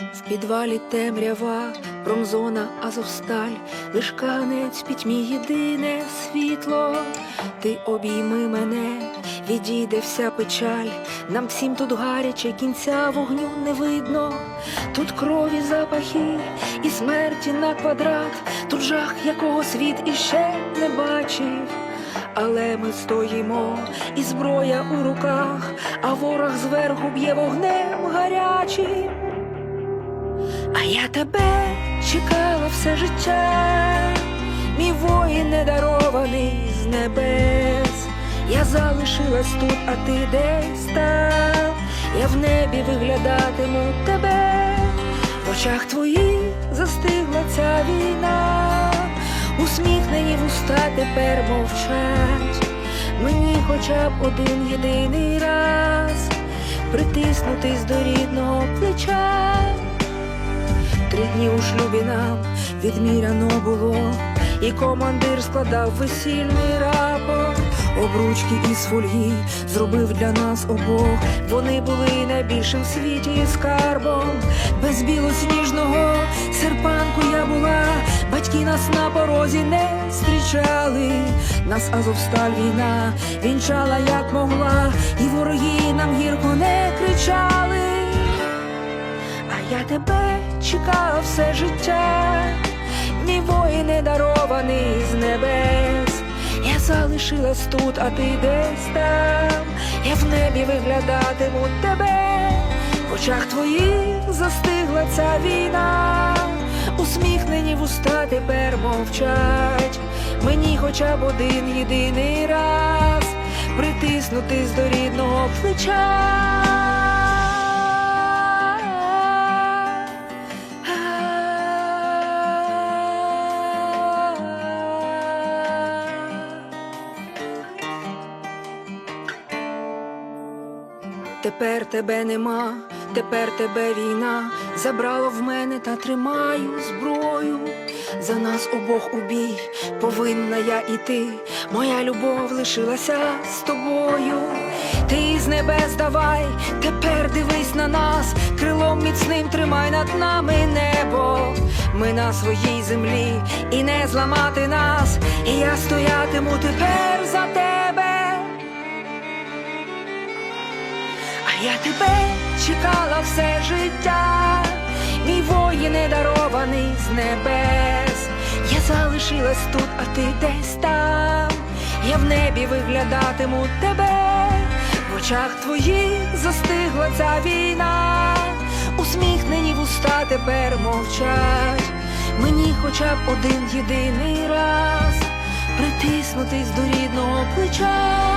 В підвалі темрява, промзона Азовсталь, лиш канець пітьмі єдине світло. Ти обійми мене, відійде вся печаль. Нам всім тут гаряче, кінця вогню не видно. Тут крові запахи і смерті на квадрат. Тут жах, якого світ іще не бачив. Але ми стоїмо, і зброя у руках, а ворог зверху б'є вогнем гарячим. Я тебе чекала все життя, мій воїн недарований з небес. Я залишилась тут, а ти десь там. Я в небі виглядатиму тебе, в очах твоїх застигла ця війна, усміхнені вуста тепер мовчать. Мені хоча б один єдиний раз притиснутись до рідного плеча. Три дні у шлюбі нам відміряно було, і командир складав весільний рапорт. Обручки із фольги зробив для нас обох. Вони були найбільшим в світі скарбом. Без білосніжного серпанку я була, батьки нас на порозі не зустрічали. Нас Азовсталь війна вінчала як могла, і вороги нам гірко не кричали. Я тебе чекав все життя, мій не дарований з небес. Я залишилась тут, а ти десь там. Я в небі виглядатиму тебе. В очах твоїх застигла ця війна. Усміхнені вуста тепер мовчать. Мені хоча б один єдиний раз притиснутись до рідного плеча. Тепер тебе нема, тепер тебе війна забрала в мене та тримаю зброю. За нас обох у бій повинна я іти. Моя любов лишилася з тобою. Ти з небес давай, тепер дивись на нас, крилом міцним тримай над нами небо. Ми на своїй землі і не зламати нас. І я стоятиму тепер за тебе. Я тебе чекала все життя, мій воїн дарований з небес. Я залишилась тут, а ти десь там. Я в небі виглядатиму тебе, в очах твоїх застигла ця війна, усміхнені вуста тепер мовчать. Мені хоча б один єдиний раз притиснутись до рідного плеча.